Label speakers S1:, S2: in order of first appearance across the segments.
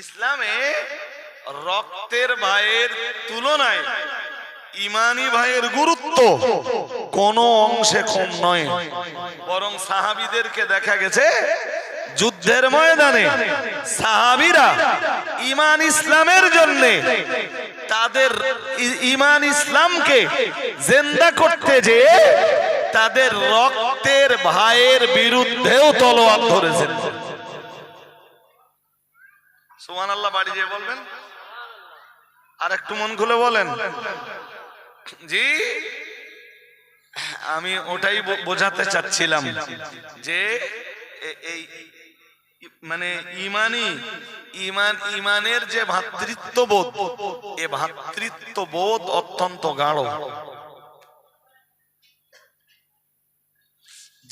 S1: ইসলামে রক্তের ভাইয়ের তুলনায় ইমানি ভাইয়ের গুরুত্ব কোন অংশে কম নয়। বরং সাহাবিদেরকে দেখা গেছে, যুদ্ধের ময়দানে সাহাবিরা ইমান ইসলামের জন্য তাদের ইমান ইসলামকে জেন্দা করতে যে তাদের রক্তের ভাইয়ের বিরুদ্ধেও তলোয়ার ধরেছেন। সুমান আল্লাহ বাড়ি যেয়ে বলবেন? আর একটু মন খুলে বলেন। জি? আমি ওটাই বোঝাতে চাচ্ছিলাম যে এই মানে ইমানি ইমান, ইমানের যে ভ্রাতৃত্ববোধ এ ভ্রাতৃত্ববোধ অত্যন্ত গাঢ়।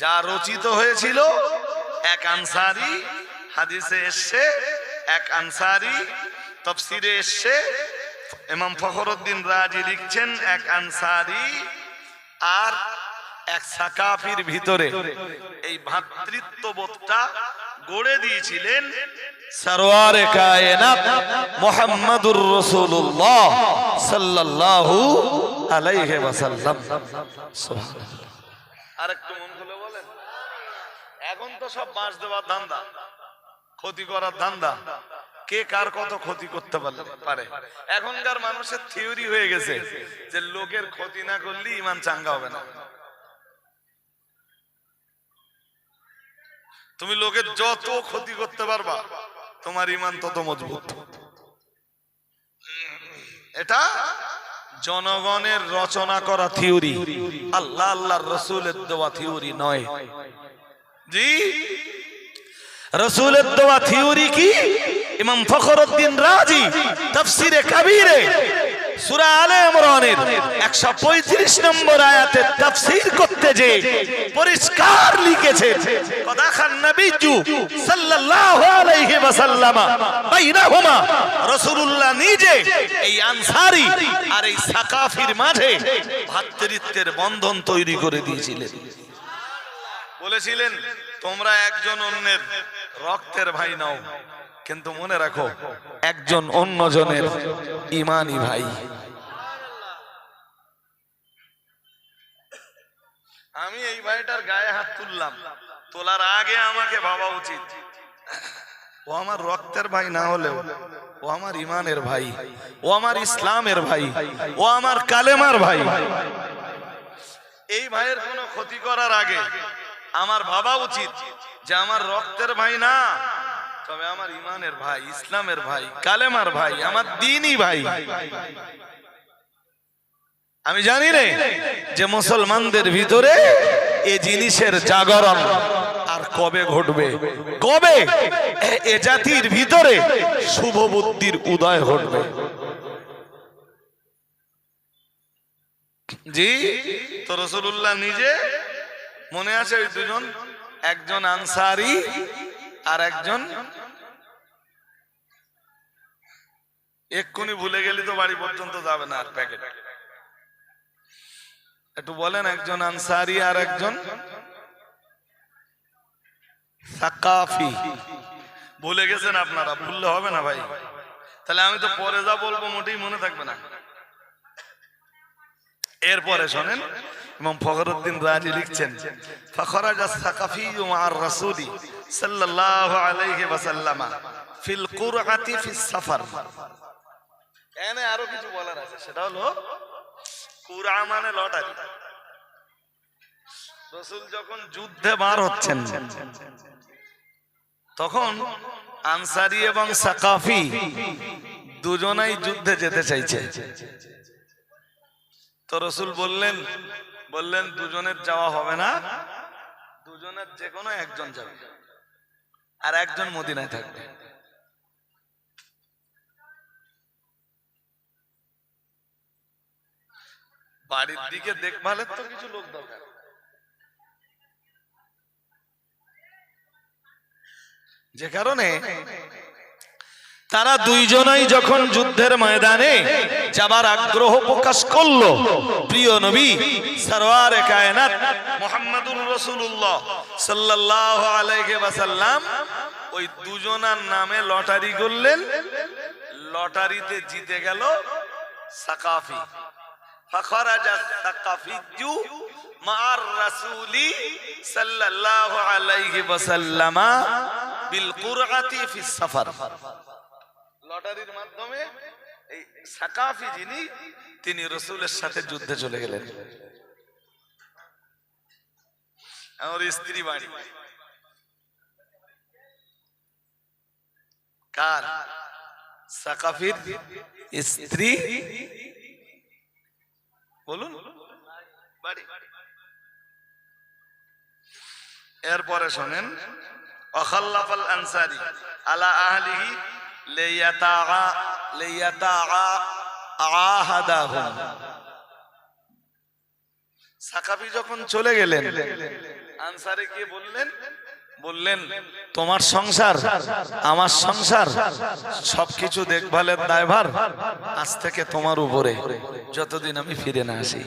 S1: যা রচিত হয়েছিল, এক আনসারি হাদিসে এসছে এক আনসারি তফসিরে এসছে। ইমাম ফখরুদ্দিন রাজি লিখছেন এক আনসারি আর এক সাকাফির ভিতরে। এই ভ্রাতৃত্ববোধটা গড়ে দিয়েছিলেন সরওয়ারে কায়নাত মুহাম্মাদুর রাসূলুল্লাহ সাল্লাল্লাহু আলাইহি ওয়াসাল্লাম। সুবহানাল্লাহ। আর একটু মন খুলে বলেন। এখন তো সব বাঁশ দেওয়ার ধান্দা। ক্ষতি করার ধান্দা। কে কার কত ক্ষতি করতে পারে। এখনকার মানুষের থিওরি হয়ে গেছে যে লোকের ক্ষতি না করলে ইমান চাঙ্গা হবে না। তুমি লোকের যত ক্ষতি করতে পারবা, তোমার ইমান তত মজবুত। এটা জনগণের রচনা করা থিওরি আল্লাহ আল্লাহ রসুলের দেওয়া থিওরি নয়। জি? রসুলের দেওয়া থিওরি কি? ইমাম ফখরুদ্দিন রাজি, তাফসিরে কাবীরে। সূরা আলে ইমরানের 135 নম্বর আয়াতে তাফসীর করতে যে পরিষ্কার লিখেছে কথা খান নবীজু সাল্লাল্লাহু আলাইহি ওয়াসাল্লাম বাইনাহুমা রাসূলুল্লাহ নিজে এই আনসারী আর এই সাকাফির মাঝে ভ্রাতৃত্বের বন্ধন তৈরি করে দিয়েছিলেন। বলেছিলেন তোমরা একজন অন্যের রক্তের ভাই নাও। কিন্তু মনে রাখো, একজন অন্যজনের ইমানি ভাই। আমি এই ভাইটার গায়ে হাত তুললাম। তোলার আগে আমাকে ভাবা উচিত। ও আমার রক্তের ভাই না হলেও, ও আমার ইমানের ভাই, ও আমার ইসলামের ভাই, ও আমার কালেমার ভাই। এই ভাইয়ের কোনো ক্ষতি করার আগে আমার ভাবা উচিত যে আমার রক্তের ভাই না। তবে আমার ইমানের ভাই, ইসলামের ভাই, কালেমার ভাই, আমার দিনই ভাই। আমি জানি রে যে মুসলমানদের ভিতরে এ জিনিসের জাগরণ আর কবে ঘটবে? কবে? এ- জাতির ভিতরে শুভ বুদ্ধির উদয় ঘটবে। জি, তো রসুল্লাহ নিজে মনে আছে ওই দুজন? একজন আনসারি আর একজন এক্ষুনি ভুলে গেলি তো বাড়ি পর্যন্ত যাবে না আর প্যাকেট। একটু বলেন, একজন আনসারি আর একজন সাকাফি। ভুলে গেছেন আপনারা, ভুললে হবে না ভাই। তাহলে আমি তো পরে যা বলব মোটেই মনে থাকবে না। এরপরে শোনেন। এবং ফখরুদ্দিন রাজি লিখছেন, ফখরাজা সাকাফি মার রাসূলি সাল্লাল্লাহু আলাইহি ওয়াসাল্লাম ফিল কুরআতি ফিস সাফার। এনে আরও কিছু বলার আছে, সেটা হলো, কুরআ মানে লটারি। রাসূল যখন যুদ্ধে বার হচ্ছেন, তখন আনসারি এবং সাকাফি দুজনাই যুদ্ধে যেতে চাইছে। তো রসুল বললেন বললেন, দুজনের যাওয়া হবে না। দুজনের যে কোনো একজন যাবে। আর একজন মদিনায় থাকবে। বাড়ির দিকে দেখভালের তো কিছু লোক দরকার। যে কারণে তারা দুইজনাই যখন যুদ্ধের ময়দানে যাবার আগ্রহ প্রকাশ করল, প্রিয় নবী সরওয়ারে কায়নাত মুহাম্মাদুর রাসূলুল্লাহ সাল্লাল্লাহু আলাইহি ওয়াসাল্লাম ওই দুজনার নামে লটারি করলেন। লটারিতে জিতে গেল সাকাফি। ফখরাজা সাকাফিজু মার রাসূলি সাল্লাল্লাহু আলাইহি ওয়াসাল্লাম বিল কুরআতি ফি সাফার। লটারির মাধ্যমে এই সাকাফি যিনি, তিনি রসুলের সাথে যুদ্ধে চলে গেলেন। আমার স্ত্রী বাড়ি। কার? সাকাফির স্ত্রী? বলুন। এরপরে শোনেন, অখাল্লাফাল আনসারি আলা আহলিহি সাকাফি যখন চলে গেলেন, আনসারে গিয়ে বললেন? বললেন, তোমার সংসার, আমার সংসার, সবকিছু দেখভালের দায়ভার আজ থেকে তোমার উপরে। যতদিন আমি ফিরে না আসি।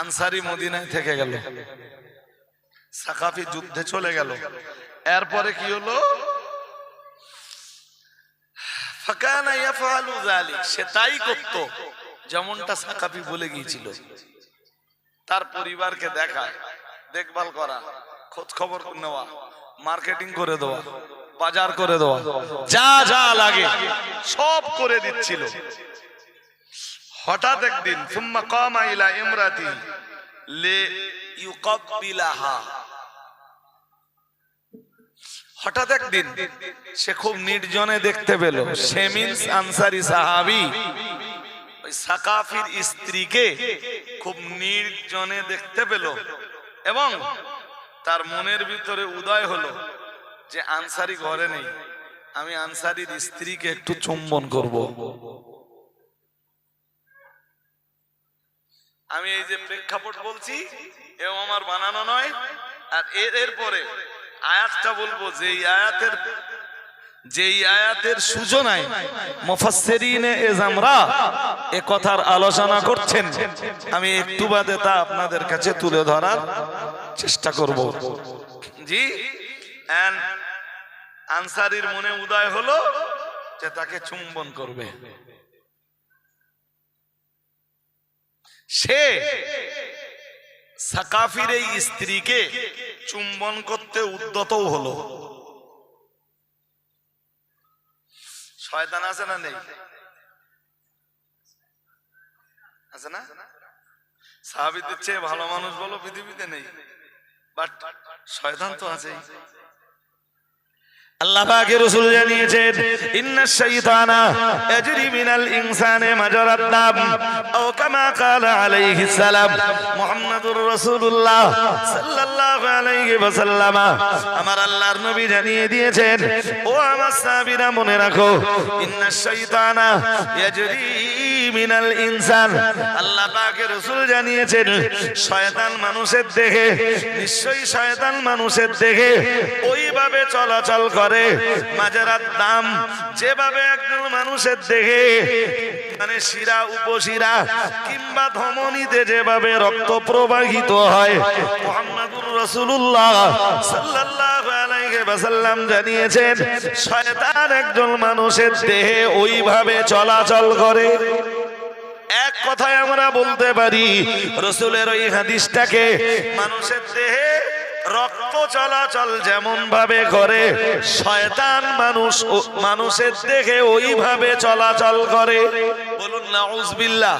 S1: আনসারি মদিনায় থেকে গেল। সাকাফি যুদ্ধে চলে গেল। এরপরে কি হলো? সে তাই করত, যেমনটা সাকাফি বলে গিয়েছিল। তার পরিবারকে দেখভাল করা খোঁজ খবর নেওয়া, মার্কেটিং করে দেওয়া, বাজার করে দেওয়া, যা যা লাগে, সব করে দিচ্ছিল। হঠাৎ একদিন, সুম্মা কামা ইলা ইমরাতি লে ইউকাব্বিলাহা হঠাৎ একদিন সে খুব নির্জনে দেখতে পেল। সে মিন্স আনসারি সাহাবি। ওই সাকাফির স্ত্রীকে খুব নির্জনে দেখতে পেল এবং তার মনের ভিতরে উদয় হলো যে আনসারি ঘরে নেই। আমি আনসারির স্ত্রীকে একটু চুম্বন করব। আমি এই যে প্রেক্ষাপট বলছি, এও আমার বানানো নয়, আর এর এরপরে আয়াতটা বলব যে আয়াতের যেই আয়াতের সূচনায় মুফাসসিরিনে এজামরা এ কথার আলোচনা করছেন। আমি একটু বাদে তা আপনাদের কাছে তুলে ধরার চেষ্টা করব। জি এন্ড আনসারির মনে উদয় হলো যে তাকে চুম্বন করবে। সে সাকাফির এই স্ত্রীকে চুম্বন করতে উদ্যতও হলো। শয়তান আছে না নেই? আছে না? সাহাবিদের চেয়ে ভালো মানুষ বলো পৃথিবীতে নেই। বাট শয়তান তো আছেই। শয়তান মানুষের দেখে নিশ্চয়ই শয়তান মানুষের দেখে ওইভাবে চলাচল করে মাজারার দাম যেভাবে একজন মানুষের দেখে মানে শিরা, উপশিরা কিংবা ধমনীতে যেভাবে রক্ত প্রবাহিত হয় জানিয়েছেন, শয়তান একজন মানুষের দেহে ওইভাবে চলাচল করে। এক কথায় আমরা বলতে পারি, রসুলের ওই হাদিসটাকে মানুষের দেহে রক্ত চলাচল যেমন ভাবে করে, শয়তান মানুষ মানুষের দেখে ওইভাবে চলাচল করে। বলুন, নাউজবিল্লাহ।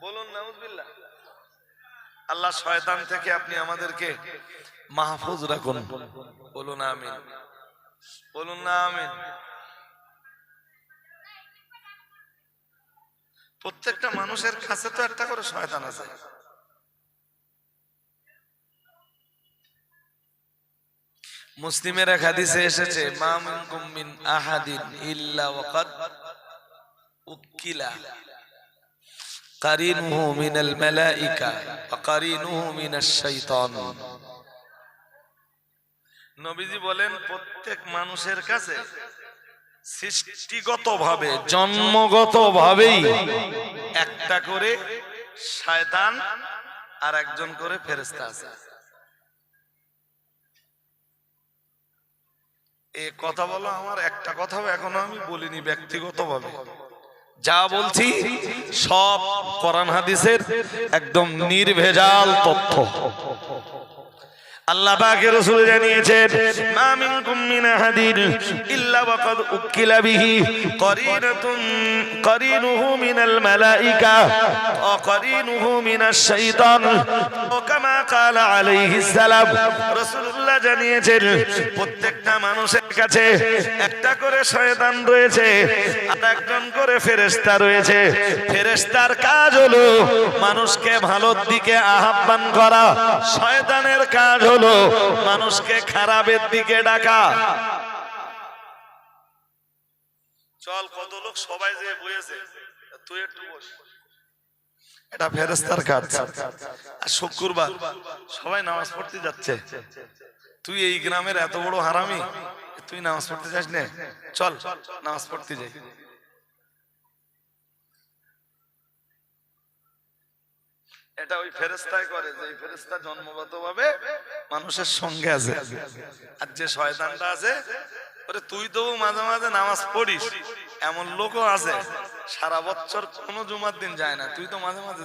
S1: বলুন, নাউজবিল্লাহ। আল্লাহ শয়তান থেকে আপনি আমাদেরকে মাহফুজ রাখুন। বলুন, আমিন। বলুন, না, আমিন। প্রত্যেকটা মানুষের কাছে তো একটা করে শয়তান আছে। মুসলিমের এক হাদিসে এসেছে মা আহাদিন ইল্লা উকিলা নবীজি বলেন, প্রত্যেক মানুষের কাছে সৃষ্টিগত ভাবে জন্মগত ভাবেই একটা করে শয়তান আর একজন করে ফেরেস্তা আছে। এ কথা বলো, আমার একটা কথাও এখনও আমি বলিনি ব্যক্তিগতভাবে। যা বলছি সব কোরআন হাদিসের একদম নির্ভেজাল তথ্য। আল্লাহ পাকের রাসূল জানিয়েছেন, মা মিনকুম মিন আহাদিন ইল্লা ওয়াকাদ উকিলা বিহি করিনাতুন, করিনুহু মিনাল মালাইকা ওয়া করিনুহু মিনাশ শাইতান ও কামা ক্বালা আলাইহিস সালাম। রাসূলুল্লাহ জানিয়েছেন, প্রত্যেকটা মানুষের কাছে একটা করে শয়তান রয়েছে আর একজন করে ফেরেশতা রয়েছে। ফেরেশতার কাজ হলো মানুষকে ভালোর দিকে আহ্বান করা, শয়তানের কাজ হলো মানুষকে খারাপের দিকে ডাকা। চল, কত লোক সবাই যে বয়েছে তুই একটু বস। এটা ফেরেস্তার কাজ। আর শুক্রবার, সবাই নামাজ পড়তে যাচ্ছে। তুই এই গ্রামের এত বড় হারামি, তুই নামাজ পড়তে যাস নে। চল, নামাজ পড়তে যাই। এটা ওই ফেরেস্তায় করে যে ফেরেস্তা জন্মগত ভাবে মানুষের সঙ্গে আছে। আর যে শয়তানটা আছে, ওরে তুই তো মাঝে মাঝে নামাজ পড়িস, এমন লোকও আছে, সারা বছর কোনো জুমার দিন যায় না, তুই তো মাঝে মাঝে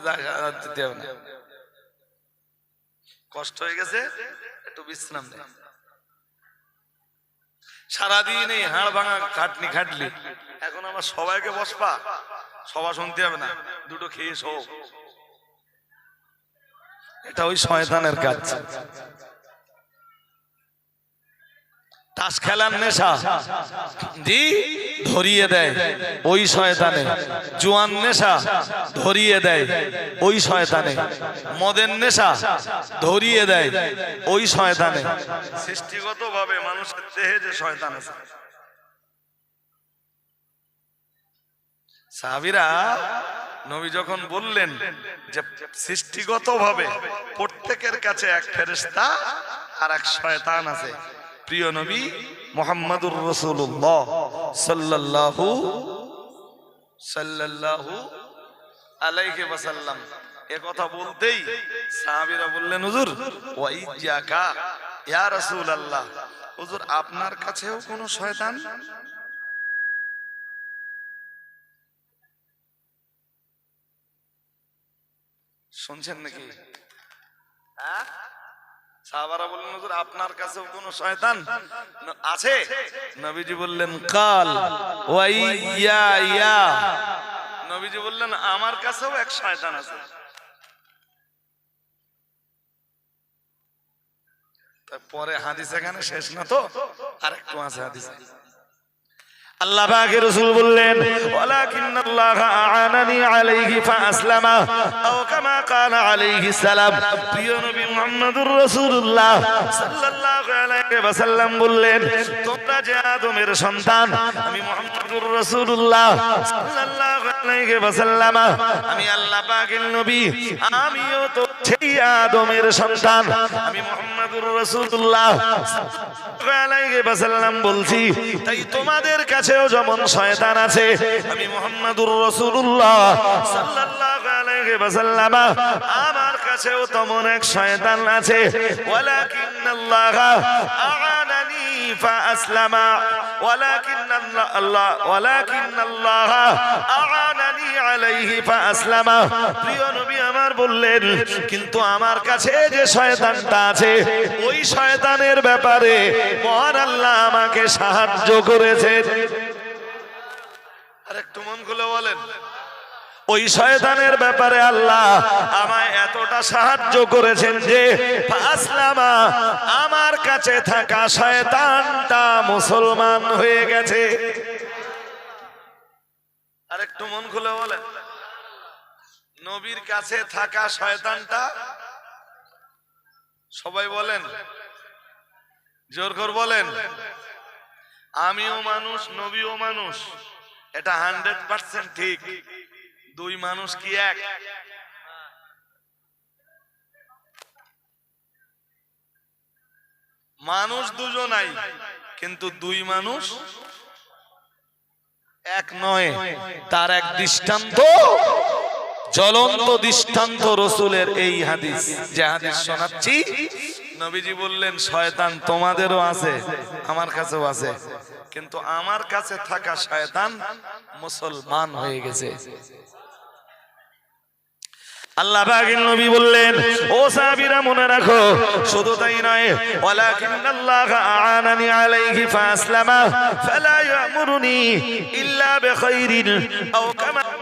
S1: কষ্ট হয়ে গেছে, একটু বিশ্রাম সারাদিন এই হাড় ভাঙা খাটনি খাটলি, এখন আমার সবাইকে বসপা সবা শুনতে হবে না, দুটো খেয়ে শো। এটা ওই শয়তানের কাজ। তাস খেলার নেশা। জি ধরিয়ে দেয়। ওই শয়তানে। জুয়ান নেশা ধরিয়ে দেয়। ওই শয়তানে। মদের নেশা, ধরিয়ে দেয়। ওই শয়তানে। সৃষ্টিগত ভাবে মানুষের দেহে যে শয়তান সাহাবিরা নবী যখন বললেন যে সৃষ্টিগত ভাবে প্রত্যেকের কাছে এক ফেরেস্তা আর এক শয়তান আছে, প্রিয় নবী মোহাম্মদুর রসুল্লাহ সাল্লাল্লাহু সাল্লাল্লাহু আলাইকে ওয়াসাল্লাম। এ কথা বলতেই সাহাবীরা বললেন, হুজুর ওয়াইজাকা ইয়া রাসূলুল্লাহ, হুজুর, আপনার কাছেও কোনো শয়তান শুনছেন নাকি? হ্যাঁ? সাহাবারা বললেন হুজুর আপনার কাছেও কোন শয়তান আছে? নবীজি বললেন কাল ওয়াই ইয়া ইয়া নবীজি বললেন আমার কাছেও এক শয়তান আছে। পরে হাদিস এখানে শেষ না তো? আরেকটু আছে হাদিসে। আল্লাহ পাকে রাসূল বললেন, ওয়ালাকিন্নাল্লাহ আ'ানানি আলাইহি ফাআসলামা আও কামা ক্বালা আলাইহি সালাম। প্রিয় সন্তান, আমি মুহাম্মদুর রাসূলুল্লাহ সাল্লাল্লাহু আমি আল্লাহ পাকের নবী, আমিও তো সেই আদমের সন্তান, আমি মুহাম্মদুর রাসূলুল্লাহ। বলছি, তাই তোমাদের কাছেও যেমন শয়তান আছে, আমি মুহাম্মাদুর রাসূলুল্লাহ আমার কাছেও তেমন এক শয়তান আছে। ওয়ালাকিন্নাল্লাহ আ'ানানি ফাআসলামা, ওয়ালাকিন্নাল্লাহ ওয়ালাকিন্নাল্লাহ আ'ানানি আলাইহি ফাআসলামা। প্রিয় নবী আমার বললেন, কিন্তু আমার কাছে যে শয়তানটা আছে, ওই শয়তানের ব্যাপারে মহান আল্লাহ আমাকে সাহায্য করেছেন। আর একটু মন খুলে বলেন, ওই শয়তানের ব্যাপারে আল্লাহ আমায় এতটা সাহায্য করেছেন যে আসলামা আমার কাছে থাকা শয়তানটা মুসলমান হয়ে গেছে। আর একটু মন খুলে বলেন নবীর কাছে থাকা শয়তানটা, সবাই বলেন, জোর কর বলেন, আমিও মানুষ, নবীও মানুষ, এটা হান্ড্রেড পার্সেন্ট ঠিক। দুই মানুষ কি এক? মানুষ দুজনাই, কিন্তু দুই মানুষ এক নয়, তার এক দৃষ্টান্ত, জ্বলন্ত দৃষ্টান্ত রসুলের এই হাদিস। যে হাদিস শোনাচ্ছি, নবীজি বললেন, শয়তান তোমাদেরও আছে, আমার কাছেও আছে। কিন্তু আমার কাছে থাকা শয়তান মুসলমান হয়ে গেছে। আল্লাহ পাকের নবী বললেন, ও সাহাবীরা, মনে রাখো, শুধু তাই নয় ওয়ালাকিন আল্লাহ আআনানি আলাইহি ফাসলামা ফালা ইয়ামুরুনি ইল্লা বিখাইরিন, আও কামা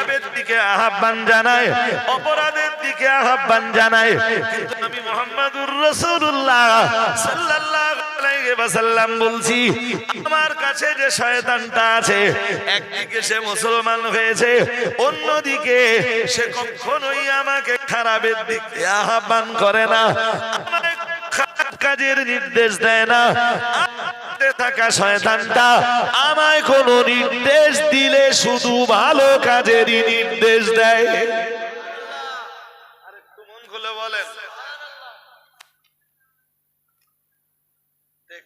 S1: খারাপের দিকে আহ্বান জানায়, অপরাধের দিকে আহ্বান জানায়। কিন্তু আমি মোহাম্মদুর রাসূলুল্লাহ বলছি, আমার কাছে যে শয়তানটা আছে মুসলমান হয়েছে, অন্যদিকে সে কখনোই আমাকে খারাপের দিকে আহ্বান করে না, আমাকে কাজের নির্দেশ দেয় না। আমাতে থাকা শয়তানটা আমায় কোনো নির্দেশ দিলে শুধু ভালো কাজেরই নির্দেশ দেয়। বলেন।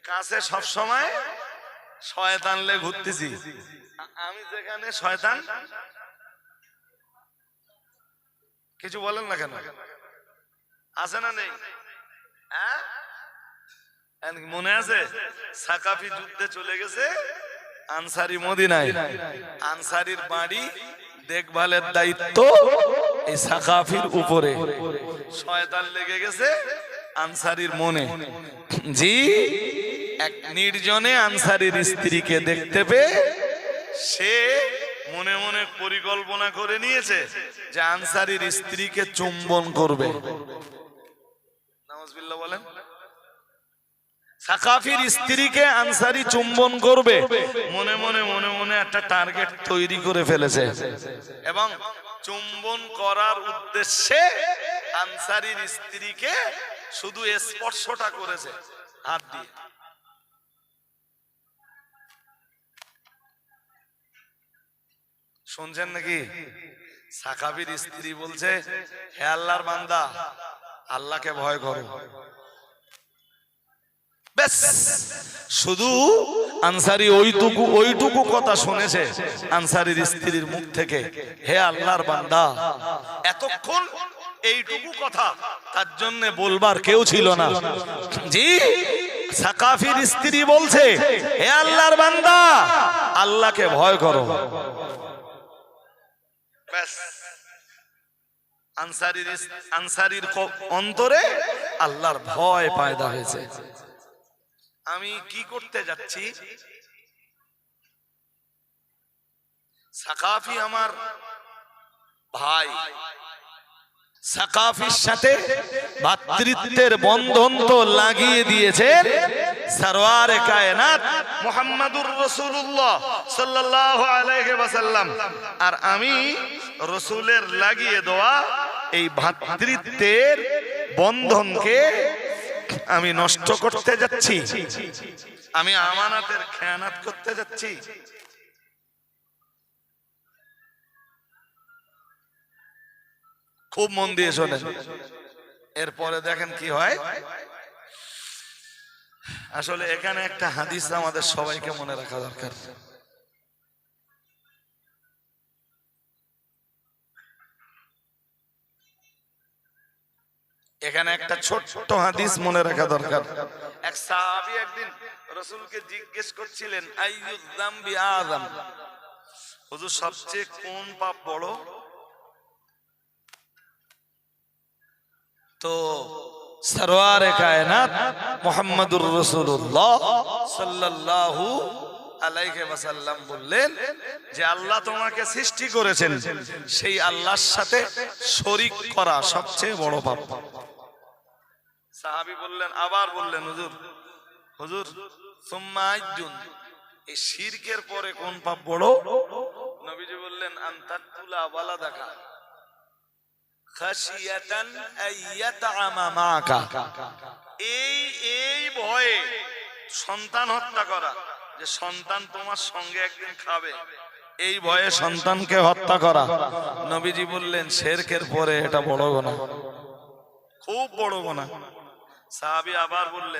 S1: কাছে সব সময় শয়তান লে ঘুরতেছি। আমি যেখানে শয়তান, কিছু বলেন না কেন? আছে না নেই? হ্যাঁ? মনে আছে? সাকাফি যুদ্ধে চলে গেছে, আনসারি মদিনায়। আনসারির বাড়ি দেখভালের দায়িত্ব এই সাকাফির উপরে। শয়তান লেগে গেছে আনসারির মনে। জি, এক নির্জনে আনসারির স্ত্রীকে দেখতে পেয়ে সে মনে মনে পরিকল্পনা করে নিয়েছে যে আনসারির স্ত্রীকে চুম্বন করবে। নামাজবিল্লাহ বলেন। সাকাফির স্ত্রীকে আনসারি চুম্বন করবে। মনে মনে মনে মনে একটা টার্গেট তৈরি করে ফেলেছে। এবং চুম্বন করার উদ্দেশ্যে আনসারির স্ত্রীকে শুধু স্পর্শটা করেছে, হাত দিয়ে। শুনছেন নাকি? সাকাবির স্ত্রী বলছে, হে আল্লাহর বান্দা, আল্লাহকে ভয় করো। শুধু আনসারি ওইটুকু ওইটুকু কথা শুনেছে আনসারির স্ত্রীর মুখ থেকে। হে আল্লাহর বান্দা, এতক্ষণ এইটুকু কথা তার জন্য বলবার কেউ ছিল না। জি, সাকাফির স্ত্রী বলছে, হে আল্লাহর বান্দা, আল্লাহকে ভয় করো। আনসারির আনসারির অন্তরে আল্লাহর ভয় পায়দা হয়েছে। আমি কি করতে যাচ্ছি? সাকাফি আমার ভাই। সাকাফির সাথে ভাতৃত্বের বন্ধন তো লাগিয়ে দিয়েছেন সরওয়ারে কায়নাত মুহাম্মাদুর রাসূলুল্লাহ সাল্লাল্লাহু আলাইহি ওয়াসাল্লাম। আর আমি রসুলের লাগিয়ে দেওয়া এই ভাতৃত্বের বন্ধনকে আমি নষ্ট করতে যাচ্ছি। আমি আমানাতের খেয়ানাত করতে যাচ্ছি। খুব মন দিয়ে শোনেন। এরপরে দেখেন কি হয়। আসলে এখানে একটা হাদিস আমাদের সবাইকে মনে রাখা দরকার এখানে একটা ছোট্ট হাদিস মনে রাখা দরকার। এক সাহাবী একদিন রসুলকে জিজ্ঞেস করছিলেন, আইয়ুদ যামবি আযম হুজুর, সবচেয়ে কোন পাপ বড়? তো সরওয়ারে কায়নাত মুহাম্মাদুর রাসূলুল্লাহ সাল্লাল্লাহু আলাইহি ওয়াসাল্লাম বললেন যে আল্লাহ তোমাকে সৃষ্টি করেছেন। সেই আল্লাহর সাথে শরীক করা সবচেয়ে বড় পাপ। সাহাবী বললেন, আবার বললেন, হুজুর হুজুর এই পরে কোন পাপ বড়? নবীজি বললেন দেখা সন্তান তোমার সঙ্গে একদিন খাবে, এই ভয়ে সন্তানকে হত্যা করা। নবীজি বললেন, শেরকের পরে এটা বড় খুব বড় গোনা সাহাবি আবার বললেন